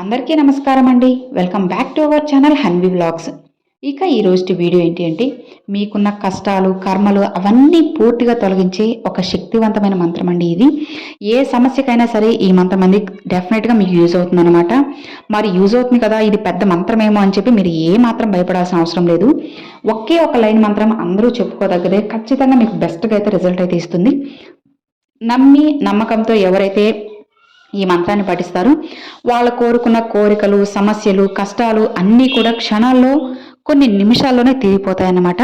అందరికీ నమస్కారం అండి. Welcome back to our channel Hanvi vlogs ఇక ఈరోజు వీడియో ఏంటి అంటే మీకున్న కష్టాలు కర్మలు అవన్నీ పూర్తిగా తొలగించే ఒక శక్తివంతమైన మంత్రం అండి ఇది. ఏ సమస్యకైనా సరే ఈ మంత్రం అనేది డెఫినెట్గా మీకు యూజ్ అవుతుంది అనమాట మరి యూజ్ అవుతుంది కదా ఇది పెద్ద మంత్రమేమో అని చెప్పి మీరు ఏ మాత్రం భయపడాల్సిన అవసరం లేదు. ఒకే ఒక లైన్ మంత్రం అందరూ చెప్పుకోదగ్గదే ఖచ్చితంగా మీకు బెస్ట్గా అయితే రిజల్ట్ అయితే ఇస్తుంది. నమ్మి నమ్మకంతో ఎవరైతే ఈ మంత్రాన్ని పఠిస్తారు. వాళ్ళు కోరుకున్న కోరికలు సమస్యలు కష్టాలు అన్నీ కూడా క్షణాల్లో కొన్ని నిమిషాల్లోనే తీరిపోతాయన్నమాట.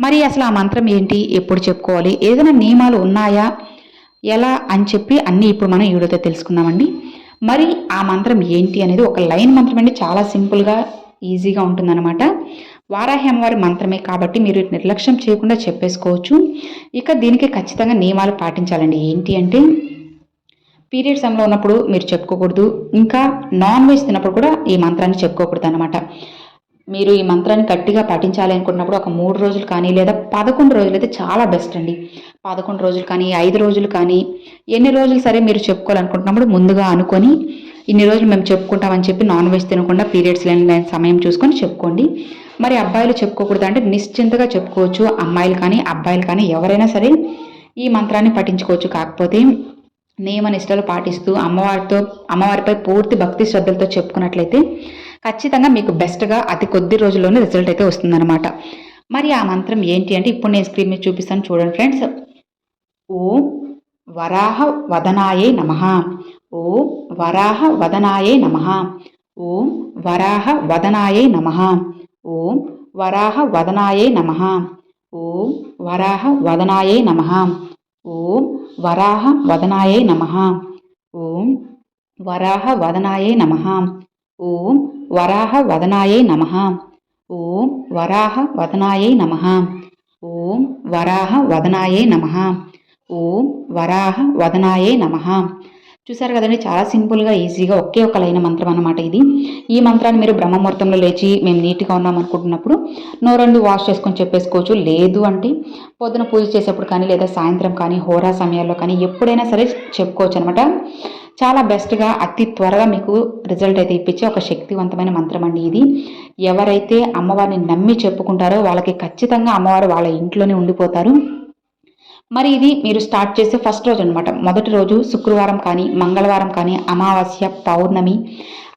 మరి అసలు ఆ మంత్రం ఏంటి? ఎప్పుడు చెప్పుకోవాలి? ఏదైనా నియమాలు ఉన్నాయా? ఎలా అని చెప్పి అన్నీ ఇప్పుడు మనం ఈ వీడియోతో తెలుసుకుందామండి. మరి ఆ మంత్రం ఏంటి అనేది ఒక లైన్ మంత్రం అండి చాలా సింపుల్గా ఈజీగా ఉంటుందన్నమాట. వారాహి అమ్మవారి మంత్రమే కాబట్టి మీరు నిర్లక్ష్యం చేయకుండా చెప్పేసుకోవచ్చు. ఇక దీనికి ఖచ్చితంగా నియమాలు పాటించాలండి. ఏంటి అంటే పీరియడ్స్ టైంలో ఉన్నప్పుడు మీరు చెప్పుకోకూడదు. ఇంకా నాన్ వెజ్ తిన్నప్పుడు కూడా ఈ మంత్రాన్ని చెప్పుకోకూడదు అనమాట మీరు ఈ మంత్రాన్ని గట్టిగా పాటించాలి అనుకున్నప్పుడు ఒక మూడు రోజులు కానీ లేదా పదకొండు రోజులు అయితే చాలా బెస్ట్ అండి. పదకొండు రోజులు కానీ ఐదు రోజులు కానీ ఎన్ని రోజులు సరే మీరు చెప్పుకోవాలనుకుంటున్నప్పుడు ముందుగా అనుకొని ఇన్ని రోజులు మేము చెప్పుకుంటామని చెప్పి నాన్ వెజ్ తినకుండా పీరియడ్స్ లేని సమయం చూసుకొని చెప్పుకోండి. మరి అబ్బాయిలు చెప్పుకోకూడదు అంటే నిశ్చింతగా చెప్పుకోవచ్చు. అమ్మాయిలు కానీ అబ్బాయిలు కానీ ఎవరైనా సరే ఈ మంత్రాన్ని పఠించుకోవచ్చు. కాకపోతే నియమ నిష్టలు పాటిస్తూ అమ్మవారితో అమ్మవారిపై పూర్తి భక్తి శ్రద్ధలతో చెప్పుకున్నట్లయితే ఖచ్చితంగా మీకు బెస్ట్గా అతి కొద్ది రోజుల్లోనే రిజల్ట్ అయితే వస్తుందన్నమాట. మరి ఆ మంత్రం ఏంటి అంటే ఇప్పుడు నేను స్క్రీన్ మీద చూపిస్తాను చూడండి ఫ్రెండ్స్ ఓ వరాహ వదనాయే నమ. ఓ వరాహ వదనాయే నమ. ఓ వరాహ వదనాయే నమ. ఓ వరాహ వదనాయే నమ. ఓ వరాహ వదనాయే నమ. ఓం వరాహ వదనాయే నమ. ఓం వరాహ వదనాయే నమ. ఓం వరాహ వదనాయే నమ. ఓం వరాహ వదనాయే నమ. ఓం వరాహ వదనాయే నమ. ఓం వరాహ వదనాయే నమ. చూసారు కదండి చాలా సింపుల్గా ఈజీగా ఒకే ఒక లైన మంత్రం అనమాట ఇది. ఈ మంత్రాన్ని మీరు బ్రహ్మముహూర్తంలో లేచి మేము నీట్గా ఉన్నాం అనుకుంటున్నప్పుడు నోరండి వాష్ చేసుకొని చెప్పేసుకోవచ్చు. లేదు అంటే పొద్దున పూజ చేసేప్పుడు కానీ లేదా సాయంత్రం కానీ హోరా సమయాల్లో కానీ ఎప్పుడైనా సరే చెప్పుకోవచ్చు అనమాట చాలా బెస్ట్గా అతి త్వరగా మీకు రిజల్ట్ అయితే ఇప్పించే ఒక శక్తివంతమైన మంత్రం అండి ఇది. ఎవరైతే అమ్మవారిని నమ్మి చెప్పుకుంటారో వాళ్ళకి ఖచ్చితంగా అమ్మవారు వాళ్ళ ఇంట్లోనే ఉండిపోతారు. మరి ఇది మీరు స్టార్ట్ చేసే ఫస్ట్ రోజు అనమాట మొదటి రోజు శుక్రవారం కానీ మంగళవారం కానీ అమావాస్య పౌర్ణమి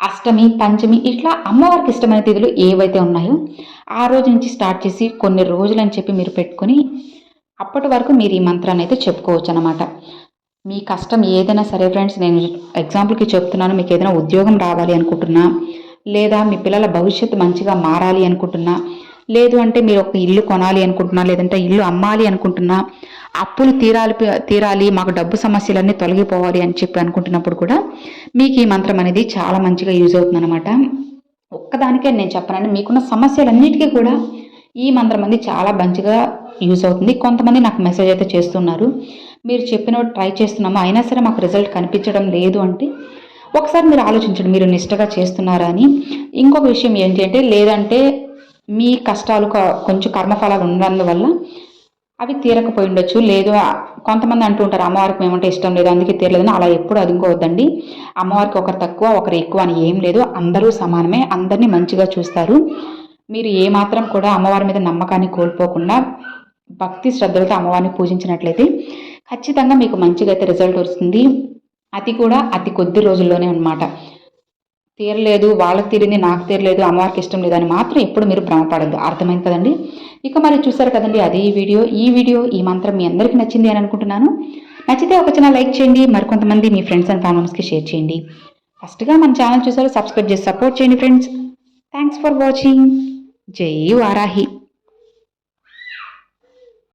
అష్టమి పంచమి ఇట్లా అమ్మవారికి ఇష్టమైన తిథులు ఏవైతే ఉన్నాయో ఆ రోజు నుంచి స్టార్ట్ చేసి కొన్ని రోజులని చెప్పి మీరు పెట్టుకొని అప్పటి వరకు మీరు ఈ మంత్రాన్ని అయితే చెప్పుకోవచ్చు అనమాట మీ కష్టం ఏదైనా సరే ఫ్రెండ్స్ నేను ఎగ్జాంపుల్కి చెప్తున్నాను. మీకు ఏదైనా ఉద్యోగం రావాలి అనుకుంటున్నా లేదా మీ పిల్లల భవిష్యత్తు మంచిగా మారాలి అనుకుంటున్నా లేదు అంటే మీరు ఒక ఇల్లు కొనాలి అనుకుంటున్నా లేదంటే ఇల్లు అమ్మాలి అనుకుంటున్నా అప్పులు తీరాలి తీరాలి మాకు డబ్బు సమస్యలన్నీ తొలగిపోవాలి అని చెప్పి అనుకుంటున్నప్పుడు కూడా మీకు ఈ మంత్రం అనేది చాలా మంచిగా యూజ్ అవుతుందన్నమాట. ఒక్కదానికే నేను చెప్పనండి మీకున్న సమస్యలన్నిటికీ కూడా ఈ మంత్రం అనేది చాలా మంచిగా యూజ్ అవుతుంది. కొంతమంది నాకు మెసేజ్ అయితే చేస్తున్నారు. మీరు చెప్పిన ట్రై చేస్తున్నాము? అయినా సరే మాకు రిజల్ట్ కనిపించడం లేదు అంటే ఒకసారి మీరు ఆలోచించండి మీరు నిష్టగా చేస్తున్నారా అని. ఇంకొక విషయం ఏంటి అంటే లేదంటే మీ కష్టాలు కొంచెం కర్మఫలాలు ఉన్నందువల్ల అవి తీరకపోయి ఉండొచ్చు లేదు కొంతమంది అంటూ ఉంటారు అమ్మవారికి మేమంటే ఇష్టం లేదు అందుకే తీరలేదని. అలా ఎప్పుడు అదుకోవద్దండి అమ్మవారికి ఒకరు తక్కువ ఒకరు ఎక్కువ అని ఏం లేదు. అందరూ సమానమే. అందరినీ మంచిగా చూస్తారు. మీరు ఏమాత్రం కూడా అమ్మవారి మీద నమ్మకాన్ని కోల్పోకుండా భక్తి శ్రద్ధలతో అమ్మవారిని పూజించినట్లయితే ఖచ్చితంగా మీకు మంచిగా అయితే రిజల్ట్ వస్తుంది. అది కూడా అతి కొద్ది రోజుల్లోనే అనమాట తీరలేదు వాళ్ళకి తీరింది నాకు తీరలేదు అమ్మవారికి ఇష్టం లేదని మాత్రం ఎప్పుడు మీరు భ్రమపడద్దు. అర్థమైంది కదండి? ఇక మరి చూసారు కదండి అదే వీడియో. ఈ వీడియో ఈ మంత్రం మీ అందరికీ నచ్చింది అని అనుకుంటున్నాను. నచ్చితే ఒక చిన్న లైక్ చేయండి మరికొంతమంది మీ ఫ్రెండ్స్ అండ్ ఫ్యామిలీస్కి షేర్ చేయండి. ఫస్ట్గా మన ఛానల్ చూసారు సబ్స్క్రైబ్ చేసి సపోర్ట్ చేయండి ఫ్రెండ్స్. థ్యాంక్స్ ఫర్ వాచింగ్ జై వారాహి.